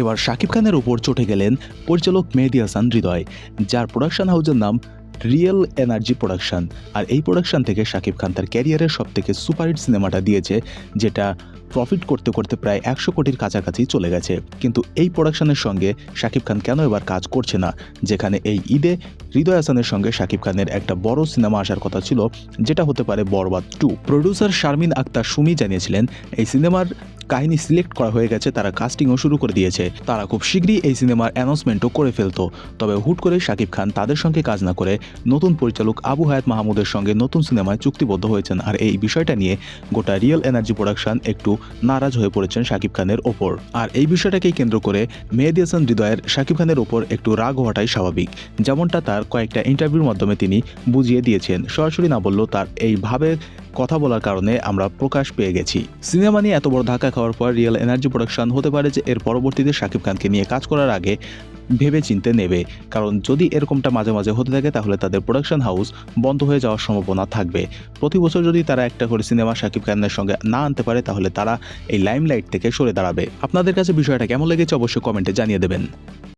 এবার শাকিব খানের উপর চটে গেলেন পরিচালক মেহেদি হাসান হৃদয়, যার প্রোডাকশন হাউজের নাম রিয়েল এনার্জি প্রোডাকশন আর এই প্রোডাকশন থেকে শাকিব খান তার ক্যারিয়ারের সবথেকে সুপারহিট সিনেমাটা দিয়েছে, যেটা প্রফিট করতে করতে প্রায় একশো কোটির কাছাকাছি চলে গেছে। কিন্তু এই প্রোডাকশনের সঙ্গে শাকিব খান কেন এবার কাজ করছে না? যেখানে এই ঈদে হৃদয় হাসানের সঙ্গে শাকিব খানের একটা বড় সিনেমা আসার কথা ছিল, যেটা হতে পারে বরবাদ টু। প্রডিউসার শারমিন আক্তার সুমি জানিয়েছিলেন, এই সিনেমার কাহিনী সিলেক্ট করা হয়ে গেছে, তারা কাস্টিংও শুরু করে দিয়েছে। তারা খুব শীঘ্রই এই সিনেমার অ্যানাউন্সমেন্টও করে ফেলতো। তবে হুট করে শাকিব খান তাদের সঙ্গে কাজ না করে নতুন পরিচালক আবু হায়াত মাহমুদের সঙ্গে নতুন সিনেমায় চুক্তিবদ্ধ হয়েছেন। আর এই বিষয়টা নিয়ে গোটা রিয়েল এনার্জি প্রোডাকশন একটু নারাজ হয়ে পড়েছেন শাকিব খানের ওপর। আর এই বিষয়টাকেই কেন্দ্র করে মেহেদি হাসান হৃদয়ের শাকিব খানের ওপর একটু রাগ হওয়াটাই স্বাভাবিক। যেমনটা তার কয়েকটা ইন্টারভিউর মাধ্যমে তিনি বুঝিয়ে দিয়েছেন। সরাসরি না বললেও তার এই এইভাবে কথা বলার কারণে আমরা প্রকাশ পেয়ে গেছি। সিনেমা নিয়ে এত বড় ধাক্কা খাওয়ার পর রিয়েল এনার্জি প্রোডাকশন হতে পারে যে এর পরবর্তীতে শাকিব খানকে নিয়ে কাজ করার আগে ভেবে চিনতে নেবে। কারণ যদি এরকমটা মাঝে মাঝে হতে থাকে তাহলে তাদের প্রোডাকশন হাউস বন্ধ হয়ে যাওয়ার সম্ভাবনা থাকবে। প্রতি বছর যদি তারা একটা করে সিনেমা শাকিব খানের সঙ্গে না আনতে পারে তাহলে তারা এই লাইমলাইট থেকে সরে দাঁড়াবে। আপনাদের কাছে বিষয়টা কেমন লেগেছে অবশ্যই কমেন্টে জানিয়ে দেবেন।